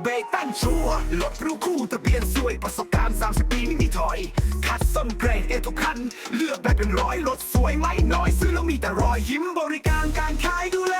เบรกตั้งชัวร์รถรู้คู่ทะเบียนสวยประสบการณ์ 30 ปีไม่มีถอย คัดส้มเกรดเอทุกคัน เลือกได้เป็นร้อยรถสวยไม่น้อย ซื้อแล้วมีแต่รอยยิ้มบริการการขายดูแล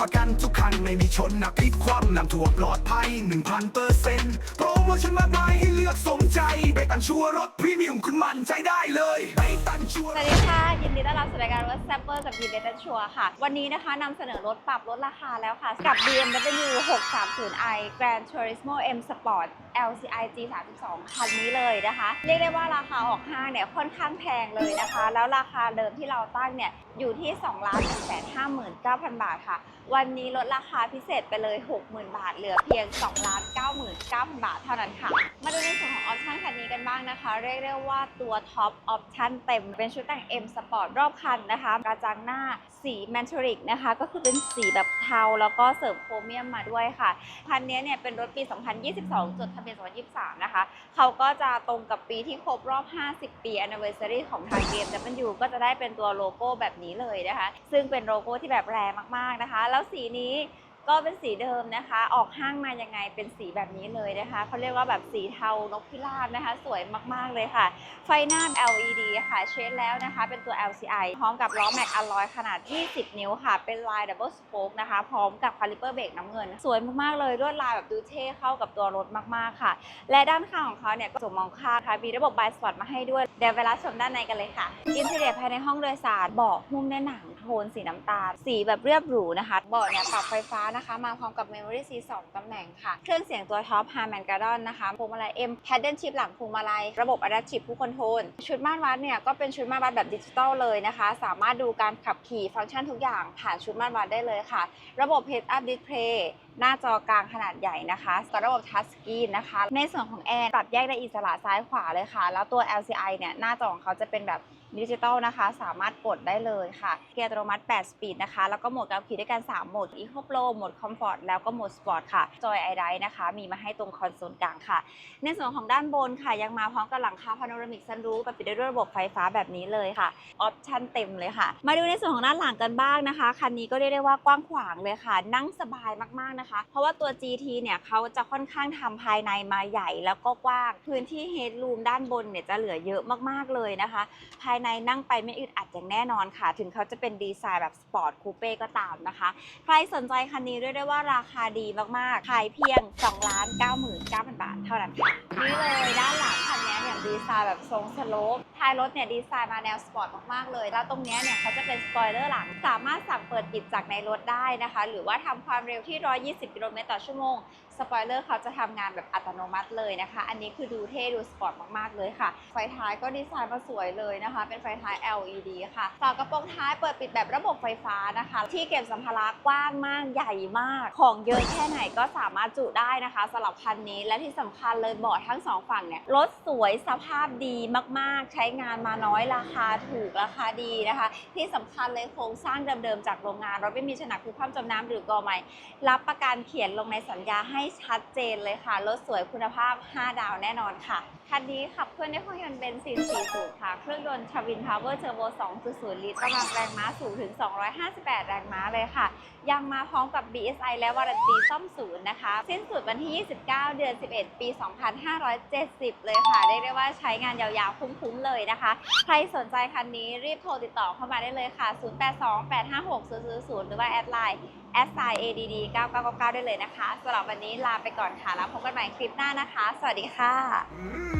ประกันทุกคันไม่มีชนนะพลิกความนำถั่วปลอดภัย 1,000เปอร์เซ็นต์โปรโมชั่นมากมายให้เลือกสมใจเบรกตั้งชัวรถพรีเมียมคุณมั่นใจได้เลยเบรกตั้งชัวสวัสดีค่ะ ยินดีต้อนรับสู่รายการรถแซมเปอร์กับยีเบตันชัวค่ะ วันนี้นะคะนำเสนอรถปรับลดราคาแล้วค่ะ กับ BMW 630i Grand Turismo M Sport LCI G32 คันนี้เลยนะคะ เรียกได้ว่าราคาออกห้างเนี่ยค่อนข้างแพงเลยนะคะ แล้วราคาเดิมที่เราตั้งเนี่ย อยู่ที่ 2 1 5 9 0 0 0 บาทค่ะ วันนี้ลดราคาพิเศษไปเลย 60,000 บาท เหลือเพียง 2 99,000 บาทเท่านั้นค่ะ มาดูในส่วนของออปชั่นคันนี้กันบ้างนะคะ เรียกได้ว่าตัวท็อปออปชั่นเต็ม เป็นชุดแต่ง M Sport รอบคันนะคะ กระจังหน้าสีแมนทริกนะคะ ก็คือเป็นสีแบบเทา แล้วก็เสริมโครเมียมมาด้วยค่ะ คันนี้เนี่ยเป็นรถปี 2022 จดทะเบียน 2023 นะคะ เขาก็จะตรงกับปีที่ครบรอบ 50 ปี anniversary ของทาง BMW ก็จะได้เป็นตัวโลโก้แบบนี้เลยนะคะ ซึ่งเป็นโลโก้ที่แบบแรงมากๆนะคะ แล้วสีนี้ ก็เป็นสีเดิมนะคะ ออกห้างมายังไงเป็นสีแบบนี้เลยนะคะเขาเรียกว่าแบบสีเทานกพิราบนะคะ สวยมากๆเลยค่ะ ไฟหน้า LED ค่ะเชดแล้วนะคะ เป็นตัว LCI พร้อมกับล้อแม็กอลลอยขนาด 20 นิ้วค่ะ เป็นลาย Double Spoke นะคะ พร้อมกับคาลิเปอร์เบรกน้ำเงิน สวยมากๆเลยลวดลายแบบดูเท่เข้ากับตัวรถมากๆค่ะ และด้านข้างของเขาเนี่ยก็สมมองข้างค่ะมีระบบไบสปอร์ตมาให้ด้วยเดี๋ยวไปรับชมด้านในกันเลยค่ะอินเทอร์เน็ตภายในห้องโดยสารเบาะหุ้มด้วยหนังโทนสีน้ำตาลสีแบบเรียบหรูนะคะเบาะเนี่ยปรับไฟฟ้านะคะ มาพร้อมกับ Memory C 2ตำแหน่งค่ะ เครื่องเสียงตัวท็อป Harman Kardon นะคะพวงมาลัย M Paddle Shift หลังพวงมาลัย ระบบ Adaptive Cruise Control ชุดม่านวัดเนี่ย ก็เป็นชุดม่านวัดแบบดิจิตอลเลยนะคะ สามารถดูการขับขี่ฟังก์ชันทุกอย่าง ผ่านชุดม่านวัดได้เลยค่ะ ระบบ Head Up Display หน้าจอกลางขนาดใหญ่นะคะกับระบบทัชสกรีนนะคะ ในส่วนของแอร์ปรับแยกได้อิสระซ้ายขวาเลยค่ะ แล้วตัว LCI เนี่ย หน้าจอของเขาจะเป็นแบบดิจิตอลนะคะ สามารถกดได้เลยค่ะ เกียร์อัตโนมัติ 8 สปีดนะคะ แล้วก็โหมดการขี่ด้วยกัน 3 โหมด Eco Pro โหมมด Comfort แล้วก็โหมด Sport ค่ะจอยไอไดนะคะมีมาให้ตรงคอนโซลกลางค่ะ ในส่วนของด้านบนค่ะ ยังมาพร้อมกับหลังคาพาโนรามิกซันรูฟปิดด้วยระบบไฟฟ้าแบบนี้เลยค่ะออปชั่นเต็มเลยค่ะ มาดูในส่วนของด้านหลังกันบ้างนะคะคันนี้ก็เรียกได้ว่ากว้างขวางเลยค่ะ นั่งสบายมากๆนะคะ เพราะว่าตัว GT เนี่ยเขาจะค่อนข้างทำภายในมาใหญ่แล้วก็กว้างพื้นที่เฮดรูมด้านบนเนี่ยจะเหลือเยอะมากๆเลยนะคะ ภายในนั่งไปไม่อึดอัดอย่างแน่นอนค่ะ ถึงเขาจะเป็นดีไซน์แบบสปอร์ตคูเป้ก็ตามนะคะ ใครสนใจคันนี้เรียกได้ว่าราคาดีมากๆ ขายเพียง2 9 9 0 0 0 บาทเท่านั้นค่ะ นี่เลยด้านหลังคันนี้เนี่ยดีไซน์แบบทรงสโลปท้ายรถเนี่ยดีไซน์มาแนวสปอร์ตมากๆเลย แล้วตรงนี้เนี่ยเขาจะเป็นสปอยเลอร์หลัง สามารถสั่งเปิดปิดจากในรถได้นะคะ หรือว่าทำความเร็วที่ 120 กิโลเมตรต่อชั่วโมง สปอยเลอร์เขาจะทำงานแบบอัตโนมัติเลยนะคะ อันนี้คือดูเท่ดูสปอร์ตมากๆเลยค่ะ ไฟท้ายก็ดีไซน์มาสวยเลยนะคะ เป็นไฟท้าย LED ค่ะฝากระโปรงท้ายเปิดปิดแบบระบบไฟฟ้านะคะ ที่เก็บสัมภาระกว้างมากใหญ่มาก ของเยอะแค่ไหนก็สามารถจุได้นะคะสำหรับคันนี้และที่สำคัญเลยเบาะทั้งสองฝั่งเนี่ยรถสวยสภาพดีมากๆ ใช้งานมาน้อยราคาถูกราคาดีนะคะ ที่สำคัญเลยโครงสร้างเดิมๆจากโรงงานรถไม่มีฉนักคือความจมน้ำหรือกอไม้รับประกันเขียนลงในสัญญาให้ชัดเจนเลยค่ะ รถสวยคุณภาพ 5 ดาวแน่นอนค่ะ คันนี้ขับเคลื่อนด้วยเครื่องยนต์เบนซิน 4 สูบค่ะ เครื่องยนต์ทวินพาวเวอร์เทอร์โบ 2.0 ลิตรกำลังแรงม้าสูงถึง 258 แรงม้าเลยค่ะ ยังมาพร้อมกับ BSI และวารันตีซ่อมศูนย์นะคะ สิ้นสุดวันที่ 29 เดือน 11 ปี 2570 เลยค่ะ เรียกได้ว่าใช้งานยาวๆ คุ้มๆ เลยนะคะ ใครสนใจคันนี้รีบโทรติดต่อเข้ามาได้เลยค่ะ 0828560000 หรือว่าแอดไลน์แอดไซน์ ADD 9999 ได้เลยนะคะสำหรับวันนี้ลาไปก่อนค่ะ แล้วพบกันใหม่คลิปหน้านะคะ สวัสดีค่ะ